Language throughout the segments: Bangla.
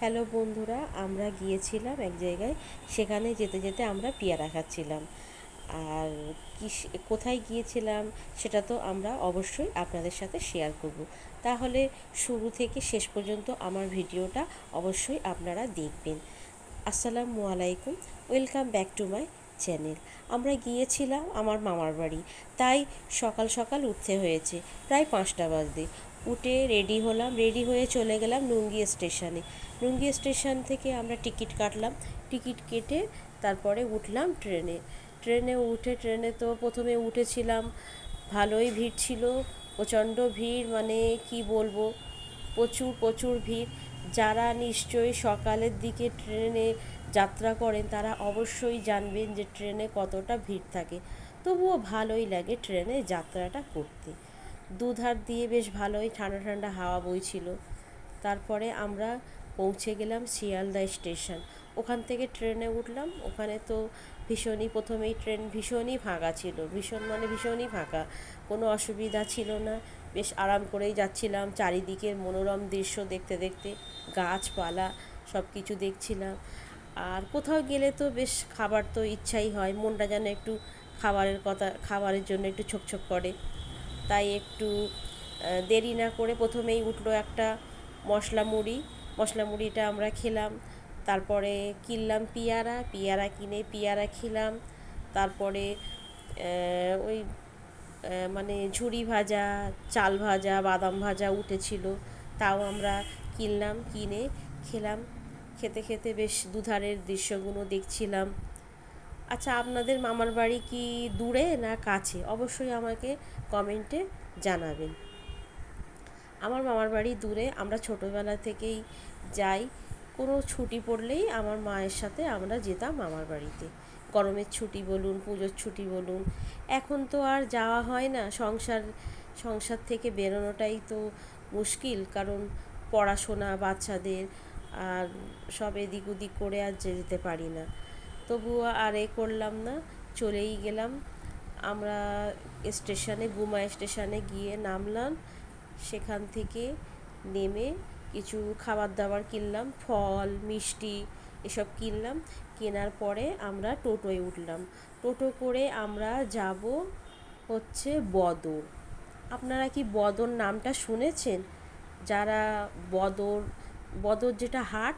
হ্যালো বন্ধুরা, আমরা গিয়েছিলাম এক জায়গায়, সেখানে যেতে যেতে আমরা পেয়ারা খাচ্ছিলাম। আর কি কোথায় গিয়েছিলাম সেটা তো আমরা অবশ্যই আপনাদের সাথে শেয়ার করব। তাহলে শুরু থেকে শেষ পর্যন্ত আমার ভিডিওটা অবশ্যই আপনারা দেখবেন। আসসালামু আলাইকুম, welcome back to my channel. আমরা গিয়েছিলাম আমার মামার বাড়ি, তাই সকাল সকাল উঠতে হয়েছে, প্রায় পাঁচটা বাজতে। উঠে রেডি হলাম, রেডি হয়ে চলে গেলাম নুঙ্গি স্টেশনে। নুঙ্গি স্টেশন থেকে আমরা টিকিট কাটলাম। টিকিট কেটে তারপরে উঠলাম ট্রেনে। ট্রেনে উঠে, ট্রেনে তো প্রথমে উঠেছিলাম, ভালোই ভিড় ছিল, প্রচণ্ড ভিড় মানে কি বলব, প্রচুর প্রচুর ভিড়। যারা নিশ্চয়ই সকালের দিকে ট্রেনে যাত্রা করেন, তারা অবশ্যই জানবেন যে ট্রেনে কতটা ভিড় থাকে। তবুও ভালোই লাগে ট্রেনে যাত্রাটা করতে। দুধার দিয়ে বেশ ভালোই ঠান্ডা ঠান্ডা হাওয়া বইছিল। তারপরে আমরা পৌঁছে গেলাম শিয়ালদা স্টেশন। ওখান থেকে ট্রেনে উঠলাম। ওখানে তো ভীষণই প্রথমেই ট্রেন ভীষণই ফাঁকা ছিল। ভীষণ মানে ভীষণই ফাঁকা। কোনো অসুবিধা ছিল না। বেশ আরাম করেই যাচ্ছিলাম। চারিদিকের মনোরম দৃশ্য দেখতে দেখতে গাছপালা সব কিছু দেখছিলাম। আর কোথাও গেলে তো বেশ খাবার তো ইচ্ছাই হয়। মনটা যেন একটু খাবারের কথা, খাবারের জন্য একটু ছোকছোক করে। তাই একটু দেরি না করে প্রথমেই উঠল একটা মশলা মুড়ি। মশলা মুড়িটা আমরা খেলাম। তারপরে কিনলাম পিয়ারা পিয়ারা কিনে পিয়ারা খেলাম। তারপরে ওই মানে ঝুড়ি ভাজা, চাল ভাজা, বাদাম ভাজা উঠেছিল। তাও আমরা কিনলাম, কিনে খেলাম। খেতে খেতে বেশ দুধারের দৃশ্যগুলো দেখছিলাম। আচ্ছা আপনাদের মামার বাড়ি কি দূরে না কাছে? অবশ্যই আমাকে কমেন্টে জানাবেন। আমার মামার বাড়ি দূরে। আমরা ছোটোবেলা থেকেই যাই। কোনো ছুটি পড়লেই আমার মায়ের সাথে আমরা যেতাম মামার বাড়িতে। গরমের ছুটি বলুন, পুজোর ছুটি বলুন। এখন তো আর যাওয়া হয় না। সংসার সংসার থেকে বেরোনোটাই তো মুশকিল। কারণ পড়াশোনা, বাচ্চাদের আর সব এদিক ওদিক করে আর যেতে পারি না। তবুও আর এ করলাম না, চলেই গেলাম। আমরা স্টেশনে, গুমা স্টেশনে গিয়ে নামলাম। সেখান থেকে নেমে কিছু খাবার দাবার কিনলাম, ফল, মিষ্টি এসব কিনলাম। কেনার পরে আমরা টোটোয় উঠলাম। টোটো করে আমরা যাব হচ্ছে বদর। আপনারা কি বদর নামটা শুনেছেন? যারা বদর বদর যেটা হাট,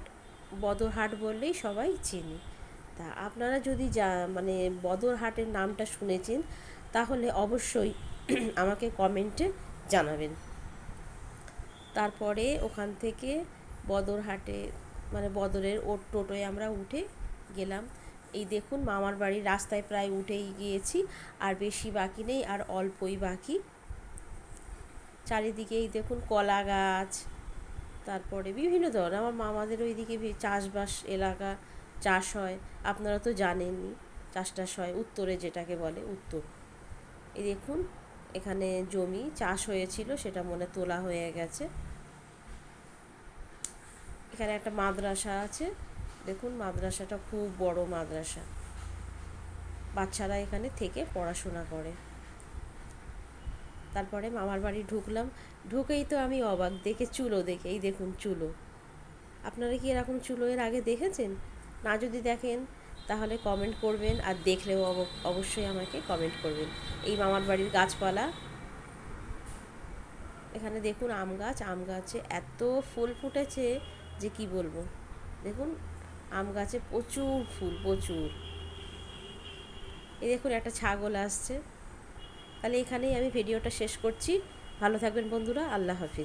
বদর হাট বললেই সবাই চেনে। তা আপনারা যদি যা মানে বদরহাটের নামটা শুনেছেন, তাহলে অবশ্যই আমাকে কমেন্টে জানাবেন। তারপরে ওখান থেকে বদরহাটে মানে বদরের ওর টোটোয় আমরা উঠে গেলাম। এই দেখুন, মামার বাড়ির রাস্তায় প্রায় উঠেই গিয়েছি, আর বেশি বাকি নেই, আর অল্পই বাকি। চারিদিকেই দেখুন, কলা গাছ, তারপরে বিভিন্ন ধরনের, আমার মামাদের ওইদিকে চাষবাস এলাকা চাষ হয়, আপনারা তো জানেনই চাষ টাস হয় উত্তরে যেটাকে বলে উত্তর। এই দেখুন, এখানে জমি চাষ হয়েছিল, সেটা মনে তোলা হয়ে গেছে। এখানে একটা মাদ্রাসা আছে, দেখুন মাদ্রাসাটা খুব বড় মাদ্রাসা। বাচ্চারা এখানে থেকে পড়াশোনা করে। তারপরে মামার বাড়ি ঢুকলাম, ঢুকেই তো আমি অবাক, দেখে চুলো দেখে, এই দেখুন চুলো। আপনারা কি এরকম চুলো এর আগে দেখেছেন? না যদি দেখেন, তাহলে কমেন্ট করবেন আর দেখলেও অবশ্যই আমাকে কমেন্ট করবেন। এই মামার বাড়ির গাছপালা। এখানে দেখুন আম গাছ, আম গাছে এত ফুল ফুটেছে যে কি বলব? দেখুন, আম গাছে প্রচুর ফুল, প্রচুর। এই দেখুন একটা ছাগল আসছে। তাহলে এখানেই আমি ভিডিওটা শেষ করছি। ভালো থাকবেন বন্ধুরা, আল্লাহ হাফিজ।